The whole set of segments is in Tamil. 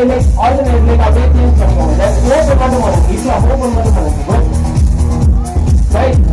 ಮೇಲೆ ಆರ್ಡರ್ ಮೇಲೆ ಅದೇ ಥಿಂಕ್ ಮಾಡ್ಕೊಂಡು ಇವತ್ತು ಮಾಡ್ಕೊಂಡು ಮಾಡ್ತೀವಿ ಇಲ್ಲ ಹೋಗಿ ಮಾಡ್ಕೊಂಡು ಮಾಡ್ತೀವಿ ರೈಟ್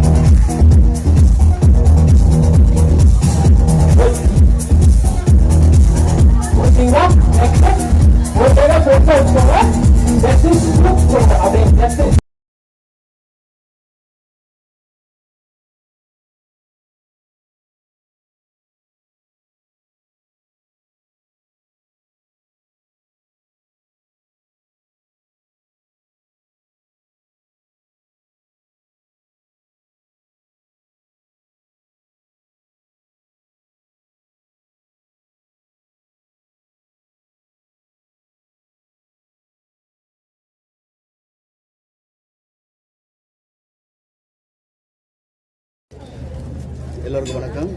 எல்லோருக்கும் வணக்கம்.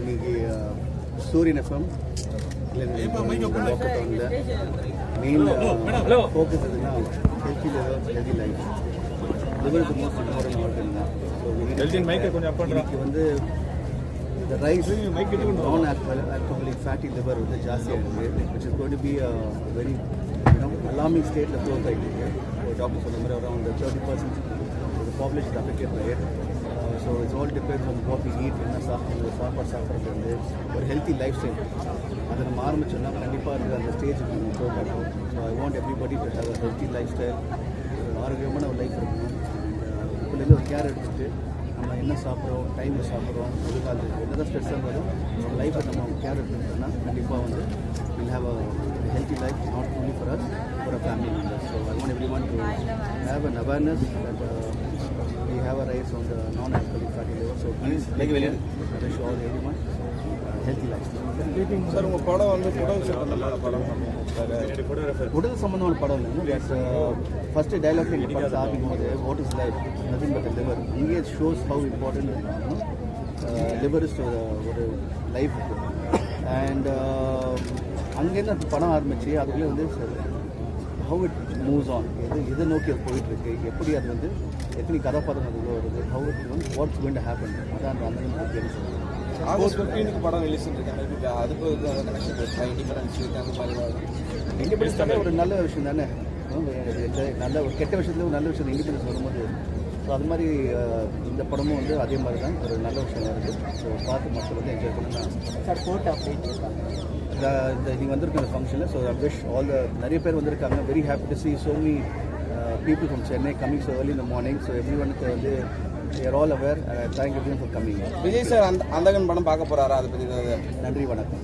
இன்னைக்கு சூரியன் எஃப்எம் மெயின் ஃபோக்கஸ் எதுனா ஹெல்த்தி ஹெல்த்தி லைஃப். லிவருக்கு மோஸ்ட் இம்பார்ட்டன்ட் ஆர்கன் தான். இன்னைக்கு வந்து இந்த ரைஸ் நான் ஆல்கஹாலிக் ஃபேட்டி லிவர் வந்து ஜாஸ்தியாக இருக்குது which is going to be very alarming ஸ்டேட்டில் க்ளோஸ் ஆகிட்டு இருக்கு. டாக்டர் சொன்ன மாதிரி around thirty percent population affected by so it's all depends on what we eat என்ன சாப்பிட்றது சாப்பாடு சாப்பிட்றது வந்து ஒரு ஹெல்த்தி லைஃப் ஸ்டைல் அதை நம்ம ஆரம்பிச்சோம்னா கண்டிப்பாக இருக்க அந்த ஸ்டேஜுக்கு நம்ம போக மாட்டோம் so I want everybody to have a healthy life style ஆரோக்கியமான ஒரு லைஃப் இருக்கணும். இப்போலேருந்து ஒரு கேர் எடுத்துகிட்டு நம்ம என்ன சாப்பிட்றோம் டைமில் சாப்பிட்றோம் எதிர்காலத்துக்கு என்னதான் ஸ்ட்ரெஸ்ஸாக வரும் நம்ம லைஃப்பை நம்ம கேர் எடுத்துக்கிட்டோம்னா கண்டிப்பாக வந்து will have a healthy life not only for us for a family members so I want every one to have an awareness we have a rise on the non-alcoholic fatty liver so please like wish all everyone healthy sir உங்க படம் வந்து புடவை சம்பந்தமான படம் உடல் சம்பந்தமான படம் இல்லை. ஃபர்ஸ்ட் டைலாக் இந்த படத்தை ஆரம்பிக்கும் போது what is life nothing but liver இங்கே shows how important liver is ஒரு லைஃப் அண்ட் அங்கேருந்து அந்த படம் ஆரம்பிச்சு அதுக்குள்ளே வந்து ஹவு இட் மூவ்ஸ் ஆன் எது எதை நோக்கி அது போயிட்டு இருக்கு எப்படி அது வந்து எத்தனை கதாபாத்திரம் அதுக்குள்ள வருது ஹவு இட் வந்து வாட்ஸ் கோயின் டு ஹேப்பன் அதான் அந்த அந்த பற்றி சொல்லுங்கள் ஆகஸ்ட் ஃபிஃப்டீனுக்கு படம் ரிலீஸ் இருக்காங்க அதுக்கு கனெக்ஷன் இருக்கா. இண்டிபெண்டன்ஸ் அந்த மாதிரி இண்டிபெண்டன்ஸ் ஒரு நல்ல விஷயம் தானே? நல்ல ஒரு கெட்ட விஷயத்துல ஒரு நல்ல விஷயம் இண்டிபெண்டன்ஸ் வரும்போது ஸோ அது மாதிரி இந்த படமும் வந்து அதே மாதிரி தான். ஒரு நல்ல விஷயம் இருக்குது ஸோ பார்த்து மக்கள் வந்து என்ஜாய் பண்ணலாம் சார் கோட் அப்டேட் இந்த இந்த நீங்கள் வந்திருக்க அந்த ஃபங்க்ஷனில் so I wish all the நிறைய பேர் வந்திருக்காங்க. Very happy to see so many people from Chennai coming so early in the morning. So every ஒனுக்கு வந்து there all aware thank every for coming Vijay sir அந்த அந்தகன் படம் பார்க்க போறாரா? அதை ஏதாவது நன்றி வணக்கம்.